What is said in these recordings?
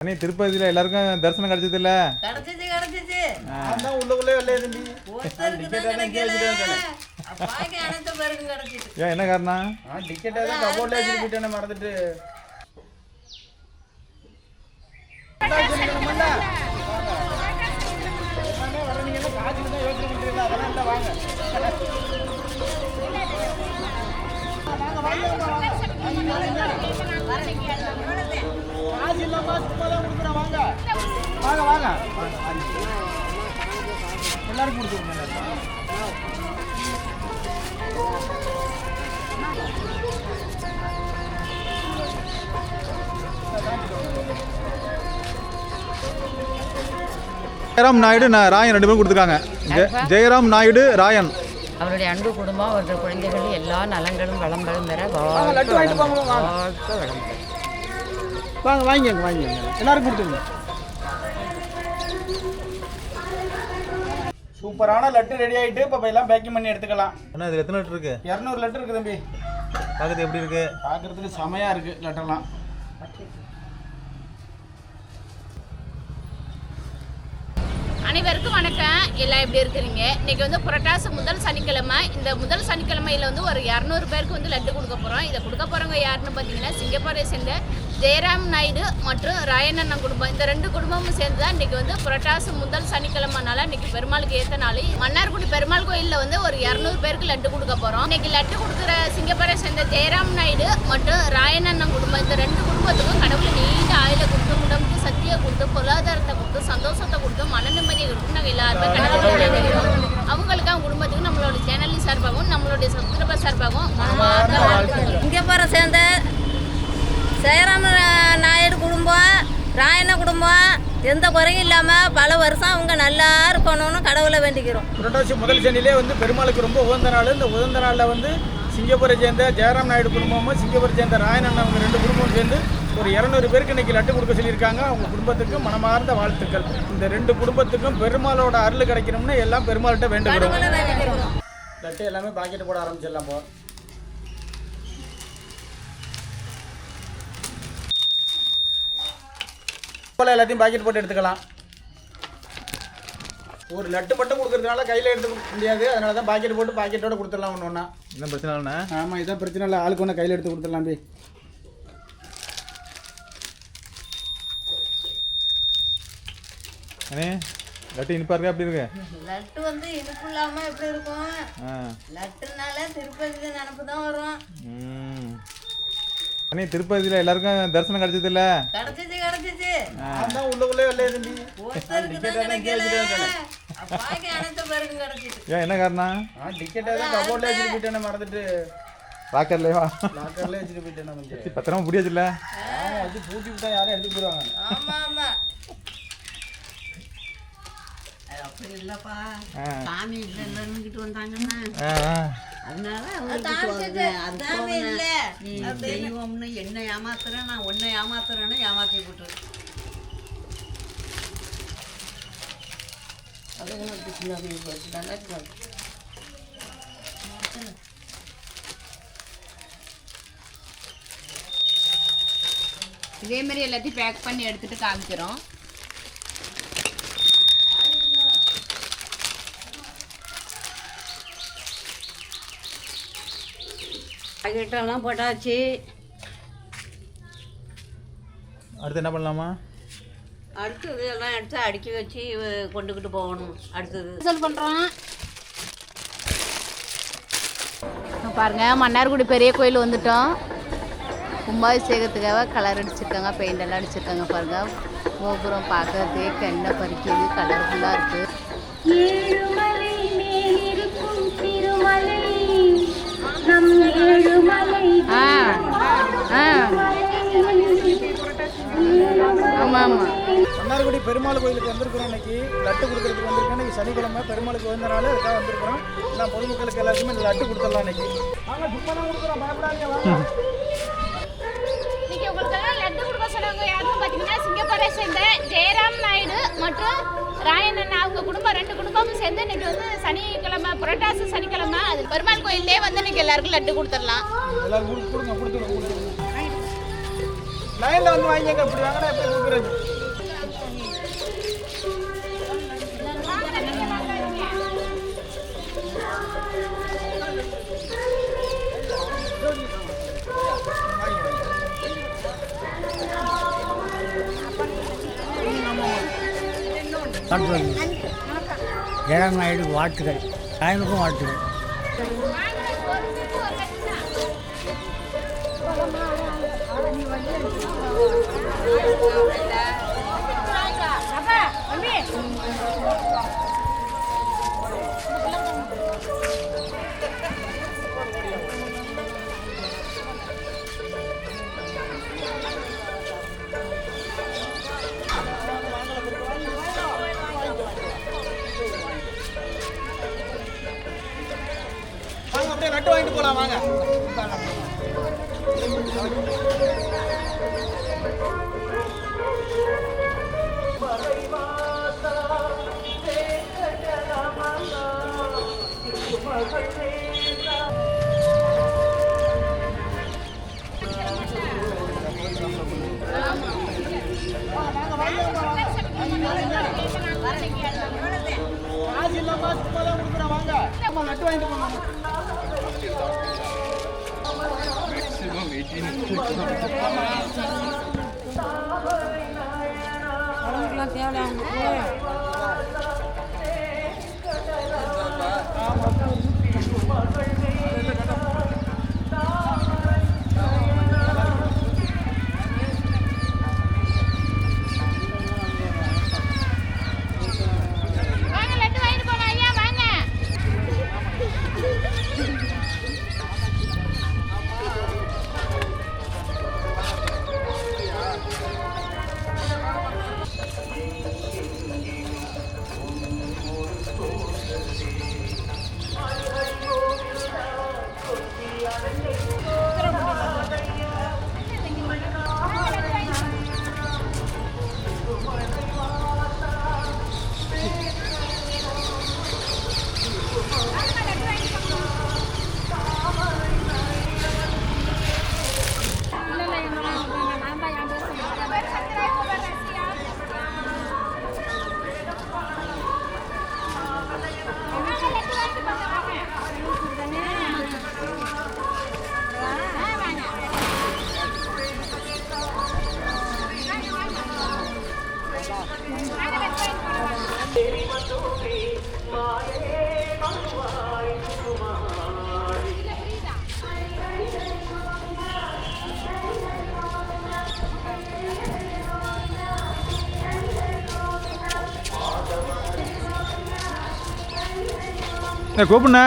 அண்ணே திருப்பதியில் எல்லாருக்கும் தரிசனம் கிடைச்சது இல்ல கிடைச்சிச்சு. கிடைச்சிச்சு நான் தான் உள்ளுக்குள்ளே வெளியே தம்பி? ஒருத்தருக்கு தான் கிடைக்கல. பாக்கி அனைத்து பேருக்கும் கிடைச்சிச்சு. ஏன் என்ன காரணம்? ஆ டிக்கெட்டை தான் கபோர்டில் வச்சுட்டு போயிட்டேனே மறந்துட்டு. தான் கொடுக்குறேன் வாங்க. வாங்க வாங்க எல்லாருக்கும் கொடுத்துருங்க ஜெயராம் நாயுடு நான் ராயன் ரெண்டு பேரும் கொடுத்துருக்காங்க ஜெ- ஜெயராம் நாயுடு ராயன் அவருடைய அன்பு குடும்பம் அவருடைய குழந்தைகள் எல்லா நலங்களும் வளங்களும் பெற. வாழ்த்து வளம் பெற. வாங்க வாங்கிக்கோங்க வாங்கிக்கோங்க. எல்லாரும் கொடுத்துருங்க. சூப்பரான லட்டு ரெடி ஆயிட்டு இப்போ எல்லாம் பேக்கிங் பண்ணி எடுத்துக்கலாம். அண்ணா இதில் எத்தனை லிட்டர் இருக்கு? இரநூறு லட்டு இருக்கு தம்பி. பார்க்கறது எப்படி இருக்கு? பார்க்கறதுக்கு செமையா இருக்கு லட்டெல்லாம். அனைவருக்கும் வணக்கம். எல்லாம் எப்படி இருக்கிறீங்க? இன்னைக்கு வந்து புரட்டாசி முதல் சனிக்கிழமை. இந்த முதல் சனிக்கிழமையில வந்து ஒரு இரநூறு பேருக்கு வந்து லட்டு கொடுக்க போகிறோம் இதை கொடுக்க போகிறவங்க யாருன்னு பார்த்தீங்கன்னா சிங்கப்பூரை சேர்ந்த ஜெயராம் நாயுடு மற்றும் ராயண்ணன் குடும்பம். இந்த ரெண்டு குடும்பமும் சேர்ந்து தான் இன்னைக்கு வந்து புரட்டாசி முதல் சனிக்கிழமைனால இன்னைக்கு பெருமாளுக்கு ஏற்ற நாள். மன்னார்குடி பெருமாள் கோயிலில் வந்து ஒரு இரநூறு பேருக்கு லட்டு கொடுக்க போகிறோம் இன்னைக்கு லட்டு கொடுக்குற சிங்கப்பூரை சேர்ந்த ஜெயராம் நாயுடு மற்றும் ராயண்ணன் குடும்பம். இந்த ரெண்டு குடும்பத்துக்கும் கடவுள் நீண்ட ஆயுள கொடுத்து உடம்புக்கு சக்தியை கொடுத்து பொருளாதாரத்தை கொடுத்து சந்தோஷத்தை கொடுத்து மன நிம்மதியை கொடுத்து நாங்கள் எல்லாருமே கடவுளை வேண்டிக்கிறோம் அவங்களுக்கு அவங்க குடும்பத்துக்கு நம்மளோட சேனலின் சார்பாகவும் நம்மளுடைய சப்ஸ்கிரைபர் சார்பாகவும் மனமார்ந்த வாழ்த்துக்கள். இங்கே போகிற சேர்ந்த. ஜெயராம நாயுடு குடும்பம் ராயண்ண குடும்பம் எந்த குறையும் இல்லாமல் பல வருஷம் அவங்க நல்லா இருக்கணும்னு கடவுளை வேண்டிக்கிறோம். புரட்டாசி முதல் சனிலே வந்து பெருமாளுக்கு ரொம்ப உகந்த நாள். இந்த உகந்த நாளில் வந்து சிங்கப்பூரை சேர்ந்த ஜெயராம் நாயுடு குடும்பமும் சிங்கப்பூரை சேர்ந்த ராயனன் அவங்க ரெண்டு குடும்பமும் சேர்ந்து ஒரு இரநூறு பேருக்கு இன்னைக்கு லட்டு கொடுக்க சொல்லியிருக்காங்க. அவங்க குடும்பத்துக்கு மனமார்ந்த வாழ்த்துக்கள். இந்த ரெண்டு குடும்பத்துக்கும் பெருமாளோட அருள் கிடைக்கணும்னு எல்லாம் பெருமாள்கிட்ட வேண்டுகிறோம். லட்டு எல்லாமே பாக்கெட் போட ஆரம்பிச்சிடலாம் போ. போல எல்லாத்தையும் பாக்கெட் போட்டு எடுத்துக்கலாம். ஒரு லட்டு மட்டும் கொடுக்கறதுனால கையில் எடுத்து முடியாது. அதனால தான் பாக்கெட் போட்டு பாக்கெட்டோட கொடுத்துடலாம் ஒன்று ஒன்றா என்ன பிரச்சனை இல்லைண்ணா? ஆமாம் இதான் பிரச்சனை இல்லை. ஆளுக்கு ஒன்று கையில் எடுத்து கொடுத்துடலாம் பி அண்ணே லட்டு இனிப்பா இருக்கா? எப்படி இருக்கு? லட்டு வந்து இனிப்பு இல்லாமல் எப்படி இருக்கும்? லட்டுனால திருப்பதி நினப்பு தான் வரும். அண்ணே திருப்பதியில் எல்லாருக்கும் தரிசனம் கிடைச்சது இல்ல கிடைச்சிச்சு கிடைச்சிச்சு. நான் தான் உள்ளுக்குள்ளே வெளியே ஒருத்தருக்கு தான் கிடைக்கல. ஏன் என்ன காரணம்? டிக்கெட்டை தான் கபோர்டில் வச்சுட்டு போயிட்டேனே மறந்துட்டு. ராக்கர்லேவா லாக்கர்லேயே வச்சுட்டு போயிட்டேன் பத்திரமா ஆமாம் வச்சு பூட்டி விட்டா யாரும் எடுத்து போயிடுவாங்க. ஆமாம் ஆமாம் அப்படி இல்லப்பா. சாமி இல்லை இல்லைன்னுக்கிட்டு வந்தாங்கன்னா. ஆ ஆ. அதனால தெய்வம்னு என்ன ஏமாத்துறேன் நான் உன்னை ஏமாத்துறேன்னு ஏமாத்தி விட்டு இதே மாதிரி எல்லாத்தையும் பேக் பண்ணி எடுத்துட்டு காமிக்கிறோம். பாக்கெட்டெல்லாம் போட்டாச்சு. அடுத்து என்ன பண்ணலாமா? அடுத்தது எல்லாம் எடுத்து அடுக்கி வச்சு கொண்டுக்கிட்டு போகணும். அடுத்தது. ரிசல்ட் பண்ணுறோம் பாருங்க மன்னார்குடி பெரிய கோயில் வந்துட்டோம். கும்பாபிஷேகத்துக்காக கலர் அடிச்சிருக்காங்க பெயிண்ட் எல்லாம் அடிச்சிருக்காங்க பாருங்க. கோபுரம் பார்க்கறதுக்கே கண்ணை பறிக்குது கலர்ஃபுல்லாக இருக்கு. ஏழுமலை மேலிருக்கும் திருமலை நம் ஏழுமலை ஆ ஆ. ஆமாம் ஆமாம் மன்னார்குடி பெருமாள் கோயிலுக்கு வந்திருக்கிறோம் இன்னைக்கு. லட்டு கொடுக்கறதுக்கு வந்திருக்கோம் இன்னைக்கு சனிக்கிழமை பெருமாளுக்கு வந்த நாள் அதுக்காக வந்திருக்கிறோம். எல்லாம் பொதுமக்களுக்கு எல்லாருக்குமே இந்த லட்டு கொடுத்துடலாம் இன்னைக்கு. வாங்க சும்மா தான் கொடுக்குறோம். பயப்படாதீங்க. வாங்க. இன்னைக்கு உங்களுக்கெல்லாம் லட்டு கொடுக்க சொன்னவங்க யாருன்னு பார்த்தீங்கன்னா சிங்கப்பூரை சேர்ந்த ஜெயராம் நாயுடு மற்றும் ராயண்ணன் அவங்க குடும்பம் ரெண்டு குடும்பமும் சேர்ந்து இன்னைக்கு வந்து சனிக்கிழமை புரட்டாசி சனிக்கிழமை அது பெருமாள் கோயிலே வந்து இன்னைக்கு எல்லாருக்கும் லட்டு கொடுத்துடலாம். எல்லாரும் கொடுத்து கொடுங்க கொடுத்துடுங்க கொடுத்துடுங்க. லைனில் வந்து வாங்கிங்க இப்படி வாங்கினா எப்படி கொடுக்குறது? ஜெகநாயுடு வாழ்த்துக்கள். சாயனுக்கும் வாழ்த்துக்கள். வாங்க. ஏ கூப்பிண்ணே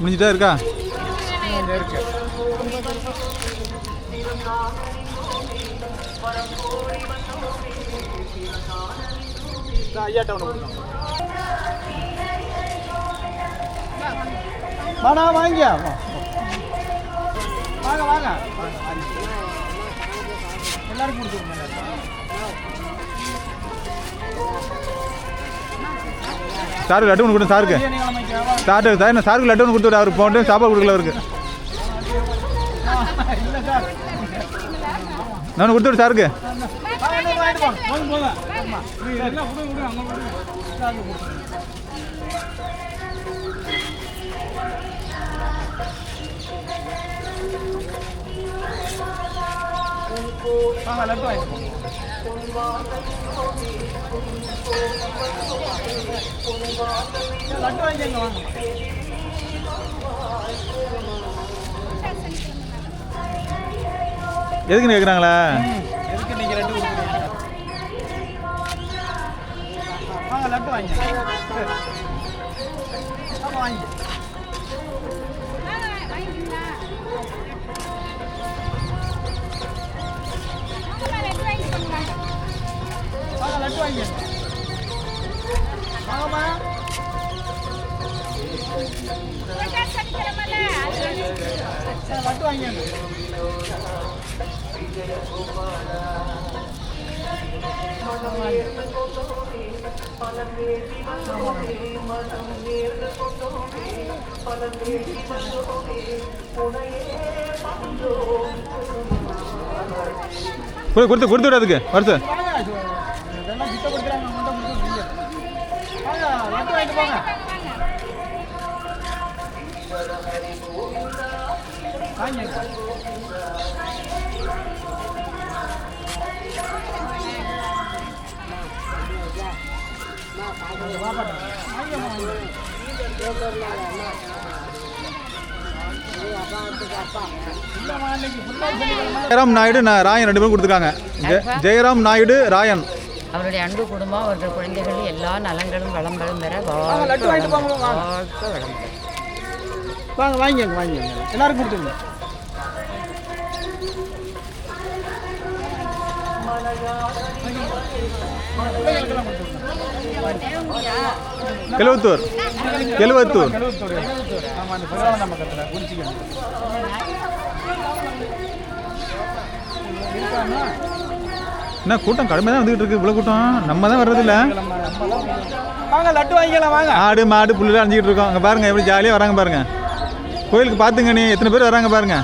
முடிஞ்சிட்டா இருக்கா? இருக்கு வாங்கியா? வாங்க வாங்க வாங்க, வாங்க. எல்லாருக்கும் கொடுத்துருங்க சாருக்கு லட்டு ஒன்று கொடுங்க சாருக்கு நீங்கள் சார்ட்டு சார் நான் சாருக்கு லட்டு ஒன்று கொடுத்து விடு. அவருக்கு போன டைம் சாப்பாடு கொடுக்கல அவருக்கு நான் கொடுத்து விடு சாருக்கு ஆமா. லட்டு வாங்கிட்டு லட்டு வாங்கிங்க வாங்க எதுக்குன்னு கேட்குறாங்களா எதுக்கு நீங்கள் லட்டு கொடுக்குறீங்க? வாங்க லட்டு வாங்கி ஆமா வாங்கி லட்டு வாங்கி வாங்கம்மா சரி, லட்டு வாங்கி போய் கொடுத்து கொடுத்து விடு அதுக்கு. வாங்க. வாங்க ஜெயராம் நாயுடு ராயன் ரெண்டு பேரும் கொடுத்துருக்காங்க. ஜெயராம் நாயுடு ராயன். அவருடைய அன்பு குடும்பம் அவருடைய குழந்தைகள் எல்லா நலங்களும் வளங்களும் பெற வாழ்க வாங்க. வாங்கிங்க வாங்கிங்க எல்லாரும் கொடுத்துருங்க. கெழுவத்தூர். எழுபத்தோடு ஆமாம் என்ன கூட்டம் கடுமையாக தான் வந்துகிட்டு இருக்கு இவ்வளோ கூட்டம்? நம்ம தான் வர்றதில்ல. வாங்க லட்டு வாங்கிக்கலாம் வாங்க. ஆடு மாடு புல்லுலாம் அணிஞ்சிட்டு இருக்கோம். அங்கே பாருங்க எப்படி ஜாலியாக வராங்க பாருங்க. கோயிலுக்கு பார்த்துங்க நீ எத்தனை பேர் வராங்க பாருங்க.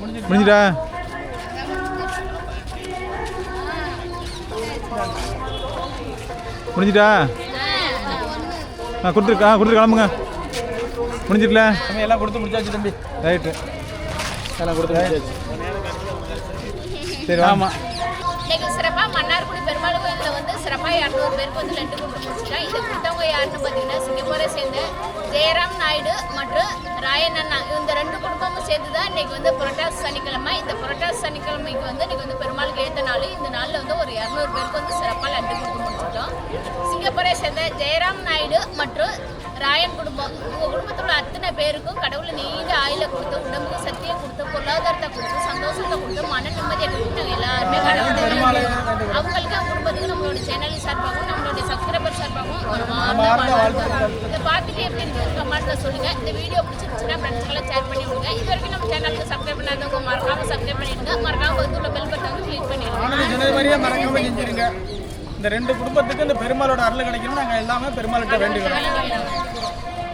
முடிஞ்சிட்டு முடிஞ்சிட்டா? முடிஞ்சிட்டா? ஆ கொடுத்துரு ஆ கொடுத்துரு கிளம்புங்க. முடிஞ்சிட்டல தம்பி எல்லாம் கொடுத்து முடிச்சாச்சு தம்பி. ரைட்டு எல்லாம் கொடுத்து முடிச்சாச்சு. சரி ஆமாம் இன்னைக்கு சிறப்பாக மன்னார்குடி பெருமாள் கோயிலில் வந்து சிறப்பாக இரநூறு பேருக்கு வந்து லட்டு கொடுத்து முடிச்சிட்டோம் இது கொடுத்தவங்க யாருன்னு பார்த்தீங்கன்னா சிங்கப்பூரை சேர்ந்த ஜெயராம் நாயுடு மற்றும் ராயன் அண்ணா. இந்த ரெண்டு குடும்பமும் சேர்ந்து தான் இன்றைக்கி வந்து புரட்டாசி சனிக்கிழமை. இந்த புரட்டாசி சனிக்கிழமைக்கு வந்து இன்னைக்கு வந்து பெருமாளுக்கு ஏற்ற நாள். இந்த நாளில் வந்து ஒரு இரநூறு பேருக்கு வந்து சிறப்பாக லட்டு கொடுத்து முடிச்சிட்டோம் சிங்கப்பூரை சேர்ந்த ஜெயராம் நாயுடு மற்றும் ராயன் குடும்பம். உங்கள் குடும்பத்தில் உள்ள அத்தனை பேருக்கும் கடவுளை நீண்ட கொடுத்து உடம்புக்கு சக்தியை கொடுத்து பொருளாதாரத்தை கொடுத்து சந்தோஷத்தை கொடுத்து மன நிம்மதியை கொடுத்து எல்லாருமே அவங்களுக்கு அவங்க குடும்பத்துக்கு நம்மளோட சேனல் சார்பாகவும் நம்மளுடைய சப்ஸ்கிரைபர் சார்பாகவும் ஒரு இதை பார்த்துட்டு எப்படி இருக்கு கமெண்ட்ல சொல்லுங்க. இந்த வீடியோ பிடிச்சிருச்சுன்னா ஃப்ரெண்ட்ஸ்க்கெல்லாம் ஷேர் பண்ணி விடுங்க. இது வரைக்கும் நம்ம சேனலுக்கு சப்ஸ்கிரைப் பண்ணாதவங்க மறக்காம சப்ஸ்கிரைப் பண்ணிடுங்க. மறக்காம வந்து உள்ள பெல் பட்டனை கிளிக் பண்ணிடுங்க. இந்த ரெண்டு குடும்பத்துக்கு இந்த பெருமாளோட அருள் கிடைக்கணும் நாங்கள் எல்லாமே பெருமாள்கிட்ட வேண்டுகிறோம்